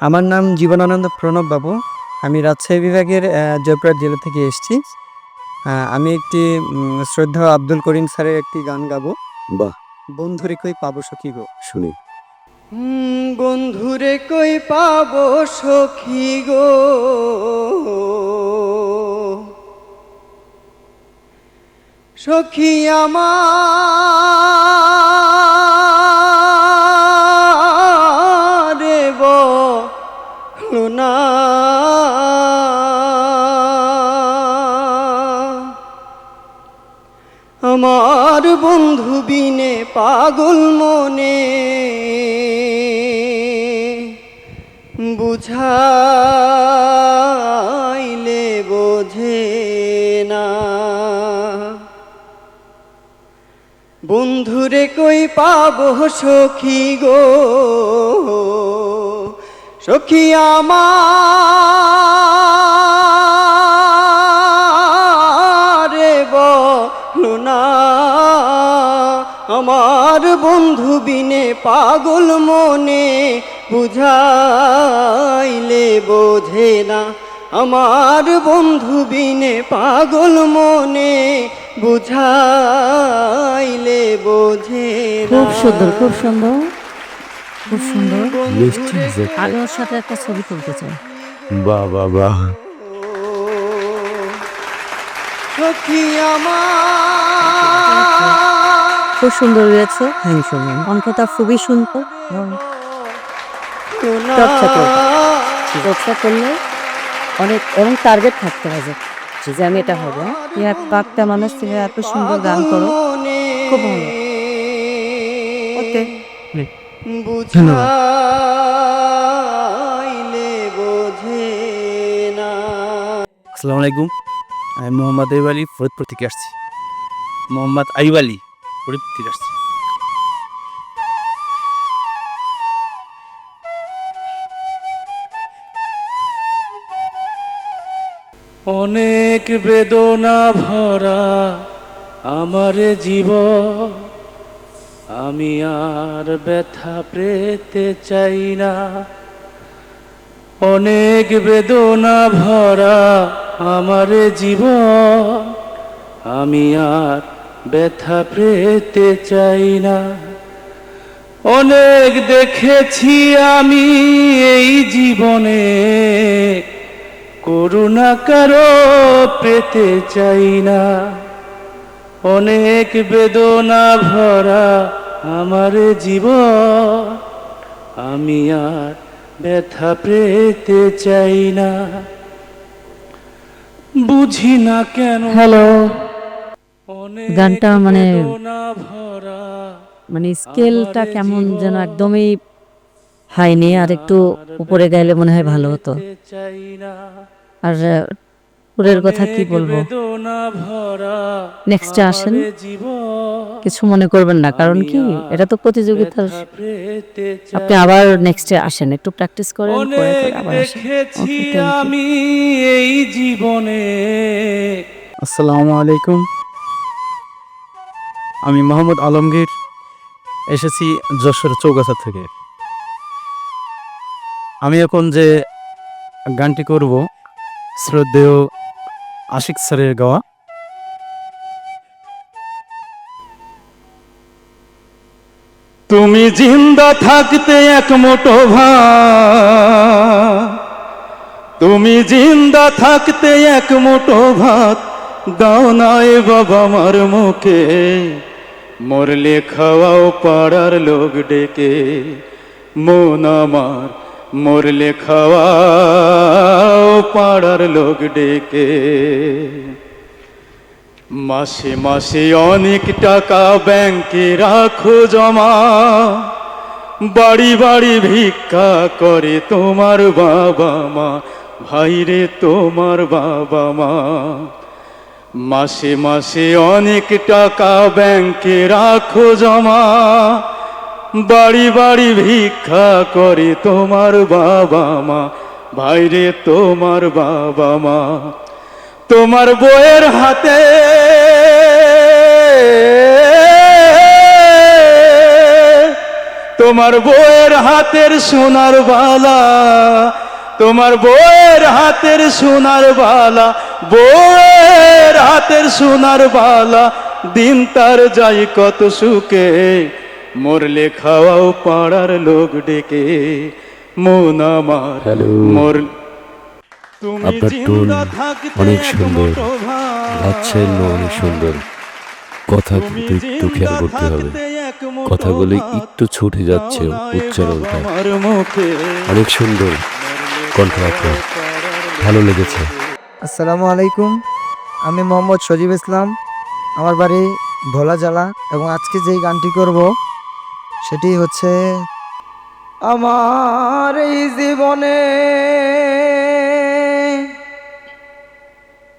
আমার নাম জীবনানন্দ প্রণব বাবু। আমি রাজশাহী বিভাগের জয়পুরহাট জেলা থেকে এসেছি। আমি একটি শ্রদ্ধা আব্দুল করিম স্যারের একটি গান গাবো। বাহ। বন্ধুরে কই পাবো সখী গো? শুনি। বন্ধুরে কই পাবো সখী গো? সখী আমার পাগল মনে। বুঝাইলে বোঝে না। বন্ধুরে কই পাব সখী গো? সখী আমার আমার বন্ধু বিনে পাগল মনে বুঝাইলে বোঝে না। আমার বন্ধু বিনে পাগল মনে বুঝাইলে বোঝে না। খুব সুন্দর খুব সুন্দর। খুব সুন্দর। আমি ওর সাথে একটা ছবি তুলতে চাই। বাহ বাহ বাহ। সখী আমার খুব সুন্দর হয়েছে। হ্যাঁ শুনলাম কণ্ঠটা খুবই সুন্দর। এবং চর্চা করো। চর্চা করলে অনেক এবং টার্গেট থাকতে হবে। যে আমি এটা হবে এক বাচ্চা মানুষ থেকে এত সুন্দর গান করো। খুব ভালো। ওকে। বুঝাইলে বোঝে না। আসসালামু আলাইকুম। আমি মোহাম্মদ আইব আলী ফরিদপুর থেকে আসছি। মোহাম্মদ আইব আলী। ফরিদপুর থেকে আসছি। অনেক বেদনা ভরা আমার জীব, আমি আর ব্যথা পেতে চাই না। অনেক বেদনা ভরা আমার জীবন আমি আর ব্যথা পেতে চাই না। অনেক দেখেছি আমি এই জীবনে, করুণা কারও পেতে চাই না। অনেক বেদনা ভরা আমার জীবন, আমি আর ব্যথা পেতে চাই না। বুঝি না কেন হ্যালো। গানটা মানে মানে স্কেলটা কেমন যেন একদমই হাইনি আর একটু উপরে গেলে মনে হয় ভালো হতো। আর সুরের কথা কি বলব? নেক্সটে আসেন। কিছু মনে করবেন না কারণ কি? এটা তো প্রতিযোগিতার আপনি আবার নেক্সটে আসেন একটু প্র্যাকটিস করেন. আমি এই জীবনে। আসসালামু আলাইকুম। আমি মোহাম্মদ আলমগীর, এসেছি যশোর চৌগাছা থেকে। আমি এখন যে গানটি করব, শ্রদ্ধেয় আশিক স্যারের গাওয়া। তুমি জিন্দা থাকতে এক মোটো ভাত। তুমি জিন্দা থাকতে এক মোটো ভাত। দাও নাই বাবা আমার মুখে। মরলে খাওয়াও পাড়ার লোক ডেকে, মন আমার মরলে খাওয়াও পাড়ার লোক ডেকে। মাসে মাসে অনেক টাকা ব্যাংকে রাখো জমা, বাড়ি বাড়ি ভিক্ষা করে তোমার বাবা মা, ভাইরে তোমার বাবা মা। মাসে মাসে অনেক টাকা ব্যাংকে রাখো জমা। বাড়ি বাড়ি ভিক্ষা করে তোমার বাবা মা। ভাইরে তোমার বাবা মা। তোমার বইয়ের হাতে তোমার বউয়ের হাতের সোনার বালা। তোমার বউয়ের হাতের সোনার বালা। বউয়ের হাতের সোনার বালা দিন তার যাই কত সুখে। মরলে খাওয়াও পাড়ার লোক ডেকে মন আমার. মর তুমি আপনার টোন জিন্দা থাকতে অনেক সুন্দর। মুঠো অনেক সুন্দর। কথা কিন্তু একটু খেয়াল করতে হবে। কথাগুলো একটু ছুটে যাচ্ছে উচ্চারণটা। অনেক সুন্দর। কণ্ঠ আপনার। ভালো লেগেছে। আসসালামু আলাইকুম। আমি মোহাম্মদ সজিব ইসলাম, আমার বাড়ি ভোলা জেলা এবং আজকে যেই গানটি করব, সেটি হচ্ছে আমার এই জীবনে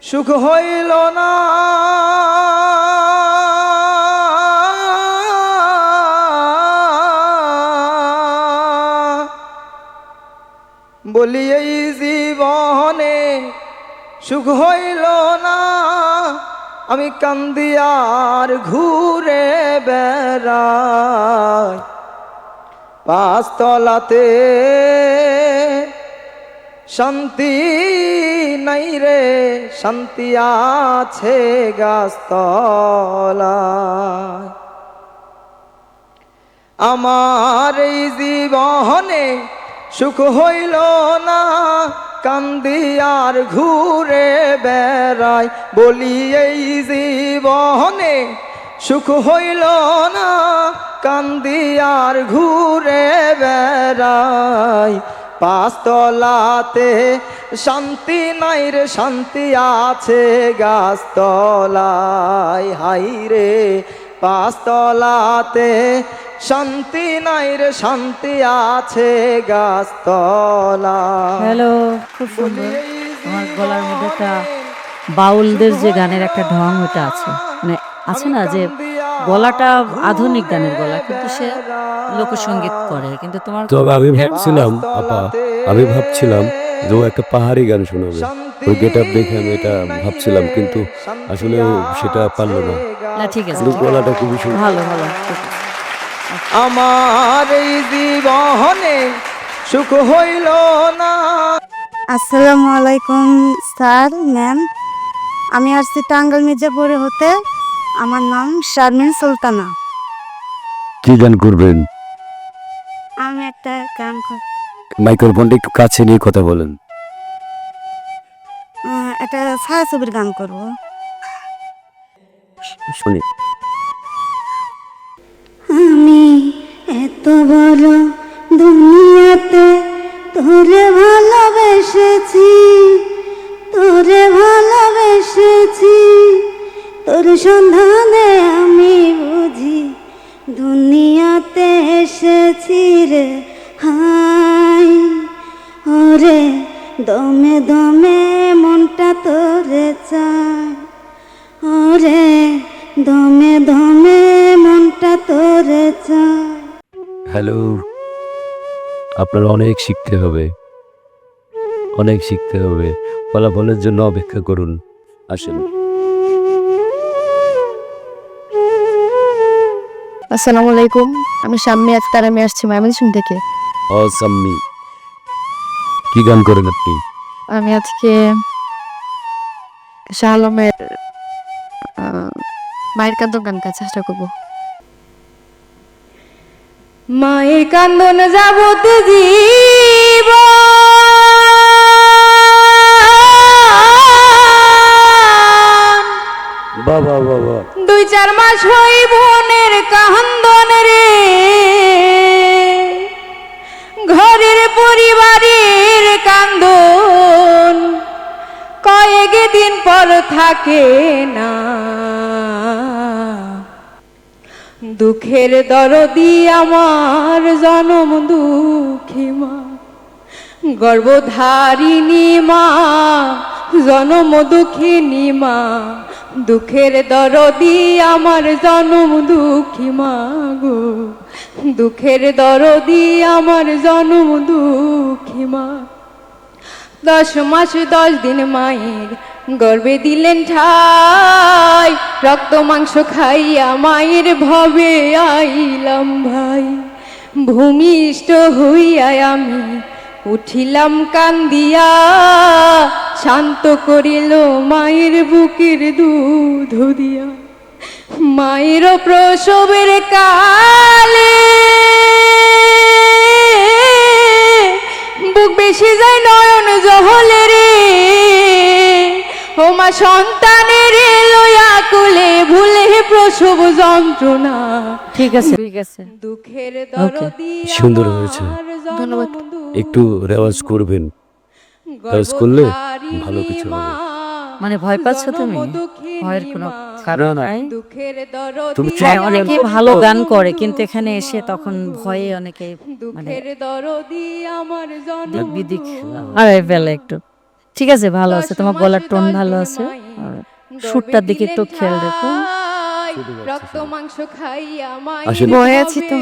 সুখ হইল না। বলি এই জীবনে সুখ হইল না। আমি কান্দিয়ার ঘুরে বেড়াই। পাঁচতলাতে শান্তি নাই রে, শান্তি আছে গাছতলায়। আমার এই জীবনে সুখ হইল না। কান্দিয়ার ঘুরে বেড়াই, বলি এই জীবনে সুখ হইল না। কান্দিয়ার ঘুরে বেড়াই, পাঁচতলাতে শান্তি নাই রে, শান্তি আছে গাছতলায়। হাই রে, পাঁচতলাতে শান্তি নাই রে শান্তি আছে গাছতলা। হ্যালো খুব সুন্দর। আমার গলার মধ্যে একটা বাউলদের যে গানের একটা ঢং ওটা আছে। মানে আছে না যে গলাটা আধুনিক গানের গলা কিন্তু সে লোকসঙ্গীত করে। কিন্তু তোমার তবে আমি ভাবছিলাম আপা আমি ভাবছিলাম যে ও একটা পাহাড়ি গান শোনাবে। ওই গেট আপ দেখে আমি এটা ভাবছিলাম কিন্তু আসলে ও সেটা পারল না। না ঠিক আছে গলাটা খুবই সুন্দর। ভালো ভালো। আমার এই জীবনে সুখ হইল না। আসসালামু আলাইকুম স্যার ম্যাম। আমি আসছি টাঙ্গাল মির্জাপুরে হতে। আমার নাম শারমিন সুলতানা। কি গান করবেন? আমি একটা গান কর- মাইক্রোফোনটা একটু কাছে নিয়ে কথা বলেন। একটা ছায়াছবির গান করব। শুনি। আমি এত বড় দুনিয়াতে, তোরে ভালোবেসেছি তোরে ভালোবেসেছি। তোর সন্ধানে আমি বুঝি দুনিয়াতে এসেছি রে, হাই। ওরে দমে দমে মনটা তোরে চায়। ওরে দমে দমে মনটা তোরে চায় হ্যালো আপনার অনেক শিখতে হবে। অনেক শিখতে হবে। ফলাফলের জন্য অপেক্ষা করুন। আসেন। আসসালামু আলাইকুম। আমি শাম্মী আক্তার আমি আসছি ময়মনসিং থেকে। অসাম্মি কি গান করেন আপনি? আমি আজকে শাহ আলমের আহ, মায়ের কান্দ গান গাওয়ার চেষ্টা করব। মায়ের কান্দন যাবতে জীব বাবা বাবা। দুই চার মাস হই বোনের কান্দন রে। ঘরের পরিবারের কান্দন। কয়েক দিন পর থাকে না। দুঃখের দরদি আমার জনম দুঃখী মা। গর্ভধারিণী মা, জনম দুঃখিনী মা। দুঃখের দরদি আমার জনম দুঃখী মা গো। দুঃখের দরদি আমার জনম দুঃখী মা। দশ মাস দশ দিন মায়ের গর্বে দিলেন ঠাই, রক্ত, মাংস খাইয়া মায়ের ভবে আইলাম ভাই। ভূমিষ্ঠ হইয়া আমি উঠিলাম কান্দিয়া, শান্ত করিল মায়ের বুকের দুধ দিয়া। মায়ের প্রসবের কালে বুক বেশি যায় নয়ন জহলে রে ও সন্তানের লইয়া কুলে ভুলে প্রসব যন্ত্রণা। ঠিক আছে। ঠিক আছে দুঃখের দরদি সুন্দর হয়েছে। ধন্যবাদ। একটু রেওয়াজ করবেন। রেওয়াজ করলে ভালো কিছু হবে। মানে ভয় পাচ্ছ তুমি? ভয়ের কোনো কারণ নাই। তুমি অনেকে ভালো গান করে কিন্তু এখানে এসে তখন ভয়ে অনেকে মানে দুঃখের দরদি আমার দিক জন্ম বিদিক আরে ফেলে একটু। ঠিক আছে ভালো আছে তোমার গলার টোন ভালো আছে। সুরটার দিকে একটু খেয়াল রেখো। রক্ত মাংস খাইয়া মাই আসেন। আছি তো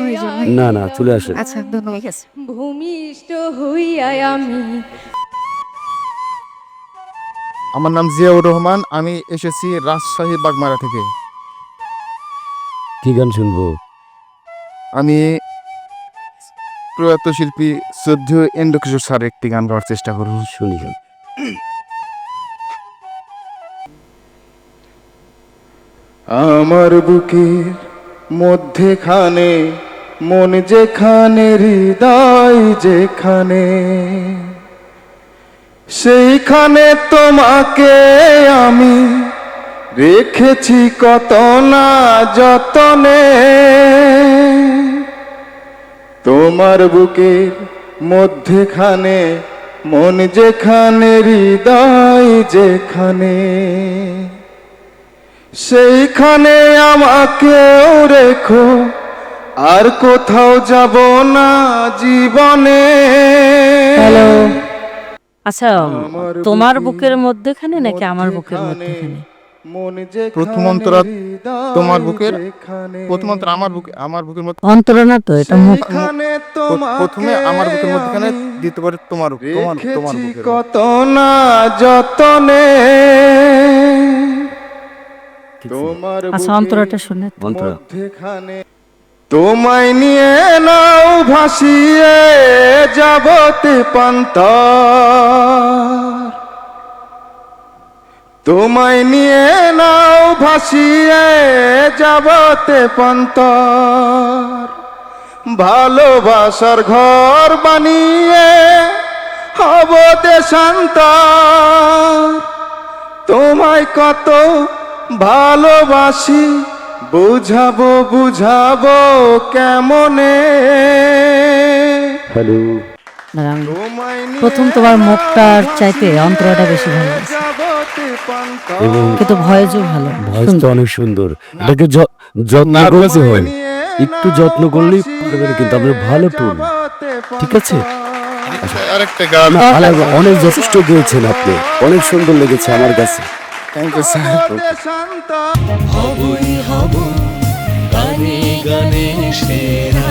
না না চলে আসেন। আচ্ছা ধন্যবাদ। ভূমিষ্ঠ হইয়া আমি। আমার নাম জিয়াউর রহমান আমি এসেছি রাজশাহী বাগমারা থেকে। কি গান শুনব? আমি প্রয়াত শিল্পী শ্রদ্ধ ইন্দ্রকিশোর স্যার একটি গান গাওয়ার চেষ্টা করব। শুনি। আমার বুকের মধ্যেখানে, মন যেখানে, হৃদয় যেখানে, সেইখানে তোমাকে আমি রেখেছি কত না যতনে। তোমার বুকের মধ্যেখানে মন যেখানে হৃদয় যেখানে সেইখানে আমাকেও রেখো। আর কোথাও যাব না জীবনে। হ্যালো। আচ্ছা তোমার বুকের মধ্যে মধ্যেখানে নাকি আমার বুকের মধ্যেখানে? মন প্রথম অন্তরা তোমার বুকের, প্রথম অন্তর আমার বুকে আমার বুকের মধ্যে অন্তর তো এটা মুখ প্রথমে আমার বুকের মধ্যখানে দ্বিতীয়বারে তোমার তোমার তোমার বুকের কত না যতনে। তোমার আচ্ছা অন্তরটা শুনে। অন্তরা। তোমায় নিয়ে নাও ভাসিয়ে যাবতে পান্ত তোমায় নিয়ে নাও ভাসিয়ে যাবতে পান্ত ভালোবাসার ঘর বানিয়ে হব দেশান্তর। তোমায় কত ভালোবাসি বুঝাবো বুঝাবো কেমনে? হ্যালো। প্রথম তোমার মুখটার চাইতে অন্তরটা বেশি ভালো। কিন্তু ভয়েসও ভালো ভয়েস তো অনেক সুন্দর। এটাকে যত্ন করতে হয়। একটু যত্ন করলেই কিন্তু আপনার ভালো টোন ঠিক আছে? আরেকটা গান। ভালো, অনেক যথেষ্ট গেয়েছেন আপনি। অনেক সুন্দর লেগেছে আমার কাছে। থ্যাংক ইউ স্যার দেশান্তর গানে গানে সেরা।